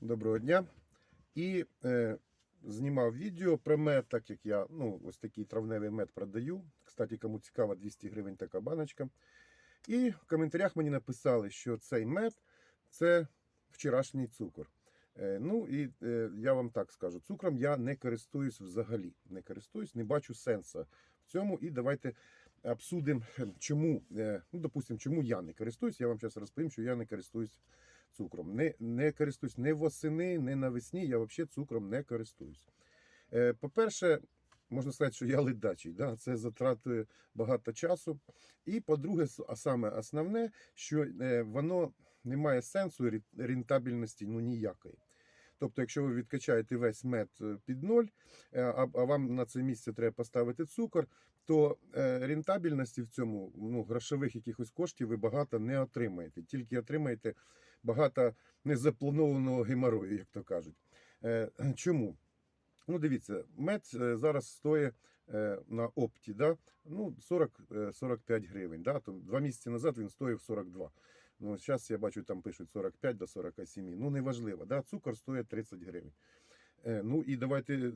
Доброго дня. І е, знімав відео про мед, так як я ну, ось такий травневий мед продаю. Кстати, кому цікаво, 200 гривень така баночка. І в коментарях мені написали, що цей мед це вчорашній цукор. Е, ну і е, я вам так скажу: цукром я не користуюсь взагалі. Не користуюсь, не бачу сенсу в цьому. І давайте обсудимо, чому, е, ну, допустимо, чому я не користуюсь. Я вам зараз розповім, що я не користуюсь цукром. Не, не користуюсь ні восени, ні навесні. Я взагалі цукром не користуюсь. Е, По-перше, можна сказати, що я ледачий. Да? Це затратує багато часу. І по-друге, а саме основне, що е, воно не має сенсу рентабельності ну, ніякої. Тобто, якщо ви відкачаєте весь мед е, під ноль, е, а, вам на це місце треба поставити цукор, то е, рентабельності в цьому ну, грошових якихось коштів ви багато не отримаєте. Тільки отримаєте багато незапланованого геморою, як то кажуть. Чому? Ну, дивіться, мед зараз стоїть на опті, да? ну, 40-45 гривень. Да? Два місяці назад він стоїв 42. Ну, зараз я бачу, там пишуть 45 до 47. Ну, неважливо. Да? Цукор стоїть 30 гривень. Е, Ну і давайте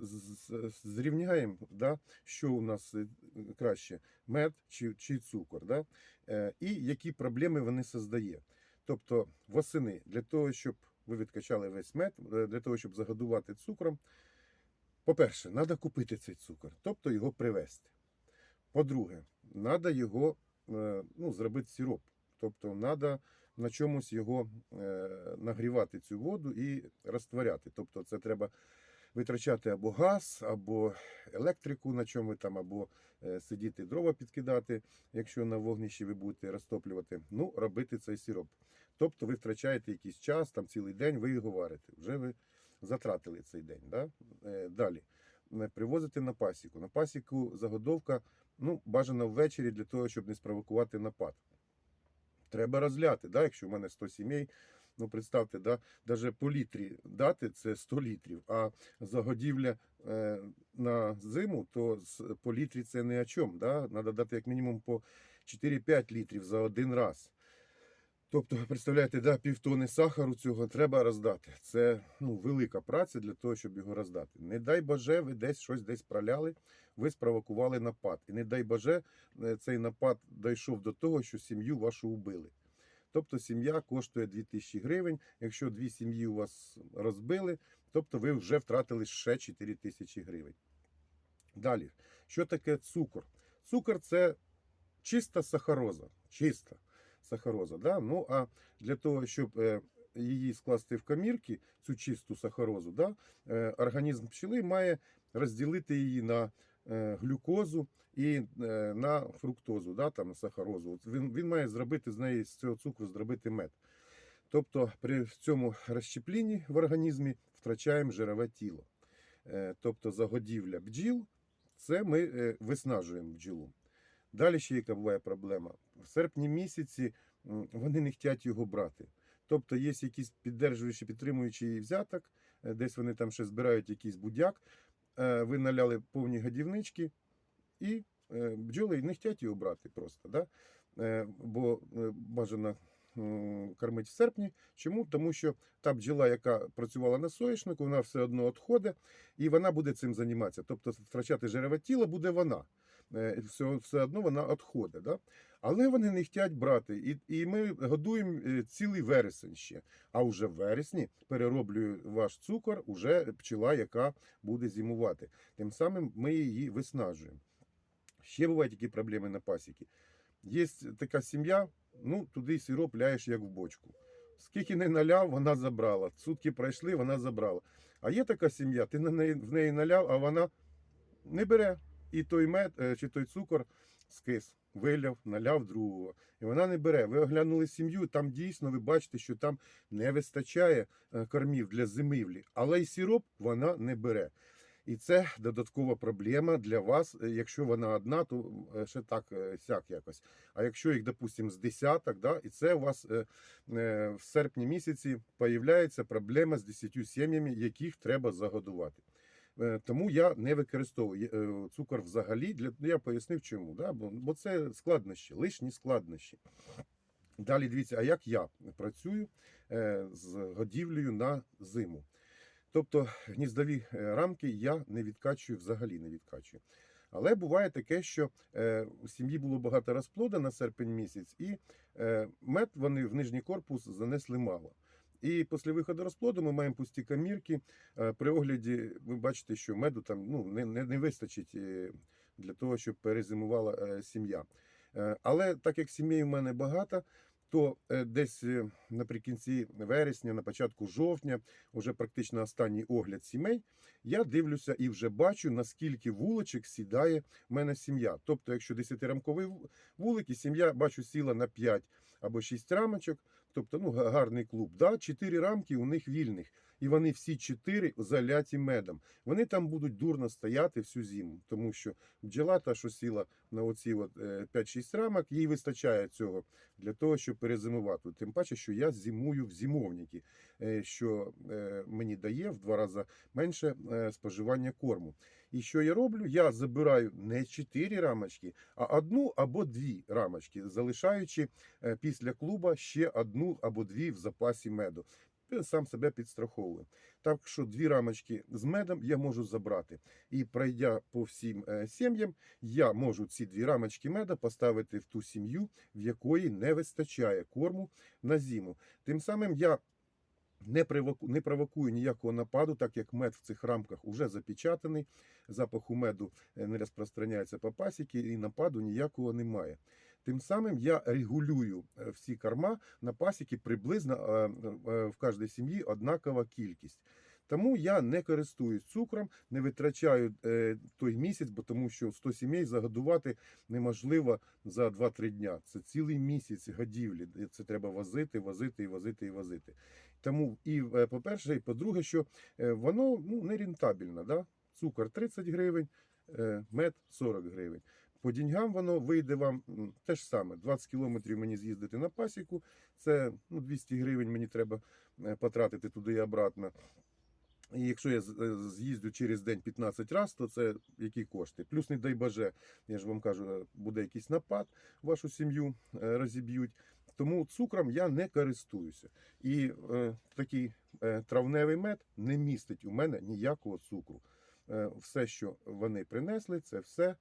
зрівняємо, да, що у нас е, краще: мед чи, чи цукор, да? Е, і які проблеми вони создає. Тобто восени для того, щоб ви відкачали весь мед, для того, щоб загодувати цукром. По-перше, треба купити цей цукор, тобто його привезти. По-друге, треба його ну, зробити сироп. Тобто треба на чомусь його е, нагрівати цю воду і розтворяти. Тобто це треба витрачати або газ, або електрику, на чому ви там, або е, сидіти дрова підкидати, якщо на вогнищі ви будете розтоплювати. Ну, робити цей сироп. Тобто ви втрачаєте якийсь час, там цілий день, ви його варите. Вже ви затратили цей день. Да? Е, Далі. Привозити на пасіку. На пасіку загодовка ну, бажано ввечері для того, щоб не спровокувати напад. Треба розляти, да? якщо в мене 100 сімей, ну представте, да? навіть по літрі дати це 100 літрів, а загодівля е, на зиму, то по літрі це не о чому. Да? Треба дати як мінімум по 4-5 літрів за один раз. Тобто, представляєте, да, півтони сахару цього треба роздати. Це ну, велика праця для того, щоб його роздати. Не дай Боже, ви десь щось десь проляли, ви спровокували напад. І не дай Боже, е, цей напад дійшов до того, що сім'ю вашу вбили. Тобто сім'я коштує 2000 гривень. Якщо дві сім'ї у вас розбили, тобто ви вже втратили ще 4000 гривень. Далі, що таке цукор? Цукор це чиста сахароза. Чиста сахароза. Да? Ну а для того, щоб е, її скласти в камірки, цю чисту сахарозу, да? е, організм пчели має розділити її на глюкозу і е, на фруктозу, да? там, сахарозу. От Він, він має зробити з неї з цього цукру зробити мед. Тобто при цьому розщепленні в організмі втрачаємо жирове тіло. Е, Тобто загодівля бджіл, це ми е, виснажуємо бджілу. Далі ще яка буває проблема. В серпні місяці вони не хочуть його брати. Тобто є якийсь піддержуючий, підтримуючий взяток, е, десь вони там ще збирають якийсь будяк, е, ви наляли повні годівнички, і е, бджоли не хочуть його брати просто. Да? Е, Бо е, бажано кормити в серпні. Чому? Тому що та бджола, яка працювала на соєшнику, вона все одно відходить, і вона буде цим займатися. Тобто втрачати жирове тіло буде вона. Е, Все, все одно вона відходить. Да? Але вони не хочуть брати. І, і ми годуємо е, цілий вересень ще. А вже в вересні перероблює ваш цукор уже пчела, яка буде зимувати. Тим самим ми її виснажуємо. Ще бувають такі проблеми на пасіки. Є така сім'я, ну туди сироп ляєш як в бочку. Скільки не наляв, вона забрала. Сутки пройшли, вона забрала. А є така сім'я, ти в неї наляв, а вона не бере. І той мед е, чи той цукор скис, виляв, наляв другого. І вона не бере. Ви оглянули сім'ю, там дійсно ви бачите, що там не вистачає е, кормів для зимівлі, але й сироп вона не бере. І це додаткова проблема для вас. Е, Якщо вона одна, то ще так сяк якось. А якщо їх, допустимо, з десяток, да, і це у вас в серпні місяці появляється проблема з 10 сім'ями, яких треба загодувати. Е, Тому я не використовую е, цукор взагалі. Для я пояснив чому. Да? Бо, це складнощі, лишні складнощі. Далі дивіться, а як я працюю? е, з годівлею на зиму. Тобто гніздові рамки я не відкачую, взагалі не відкачую. Але буває таке, що у сім'ї було багато розплода на серпень місяць, і мед вони в нижній корпус занесли мало. І після виходу розплоду ми маємо пусті камірки. Е, При огляді ви бачите, що меду там ну, не, не, не вистачить е, для того, щоб перезимувала е, сім'я. Але так як сімей у мене багато, то десь наприкінці вересня, на початку жовтня, вже практично останній огляд сімей, я дивлюся і вже бачу, наскільки вуличок сідає в мене сім'я. Тобто, якщо 10-рамковий вулик, і сім'я бачу сіла на 5 або 6 рамочок, тобто ну, гарний клуб. Да? Чотири рамки у них вільних. І вони всі чотири заляті медом. Вони там будуть дурно стояти всю зиму, тому що бджола, та, що сіла на оці от, е, 5-6 рамок, їй вистачає цього для того, щоб перезимувати. Тим паче, що я зимую в зимовники, е, що е, мені дає в два рази менше споживання корму. І що я роблю? Я забираю не 4 рамочки, а одну або дві рамочки, залишаючи після клуба ще одну або дві в запасі меду. Сам себе підстраховую. Так що дві рамочки з медом я можу забрати. І пройдя по всім е, сім'ям, я можу ці дві рамочки меда поставити в ту сім'ю, в якої не вистачає корму на зиму. Тим самим я не, не провокую ніякого нападу, так як мед в цих рамках вже запечатаний, запаху меду е, не розпространяється по пасіки, і нападу ніякого немає. Тим самим я регулюю е, всі корма на пасіки приблизно е, е, в кожній сім'ї однакова кількість. Тому я не користуюсь цукром, не витрачаю той місяць, бо тому що 100 сімей загодувати неможливо за 2-3 дня. Це цілий місяць годівлі. Це треба возити, возити і возити і возити. Тому і по-перше, і по-друге, що воно ну, не рентабельно. Да? Цукор 30 гривень, мед 40 гривень. По деньгам воно вийде вам те ж саме. 20 кілометрів мені з'їздити на пасіку, це ну, 200 гривень мені треба е, потратити туди і обратно. І якщо я е, з'їздю через день 15 разів, то це які кошти? Плюс, не дай боже, я ж вам кажу, е, буде якийсь напад, вашу сім'ю розіб'ють. Тому цукром я не користуюся. І е, такий е, травневий мед не містить у мене ніякого цукру. Е, все, що вони принесли, це все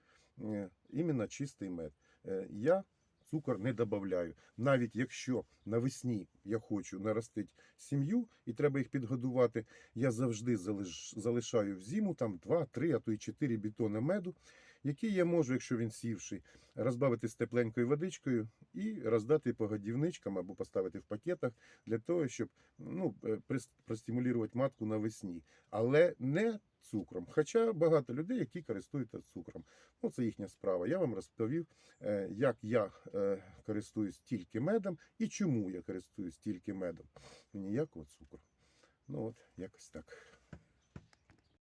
іменно чистий мед. Е, я цукор не додаю. Навіть якщо навесні я хочу наростити сім'ю і треба їх підгодувати, я завжди залишаю в зиму там 2, 3, а то й 4 бітони меду, які я можу, якщо він сівший, розбавити з тепленькою водичкою і роздати по годівничкам або поставити в пакетах для того, щоб ну, е, простимулювати матку навесні. Але не цукром. Хоча багато людей, які користуються цукром. Ну, це їхня справа. Я вам розповів, е, як я е, користуюсь тільки медом і чому я користуюсь тільки медом. Ніякого цукру. Ну от, якось так.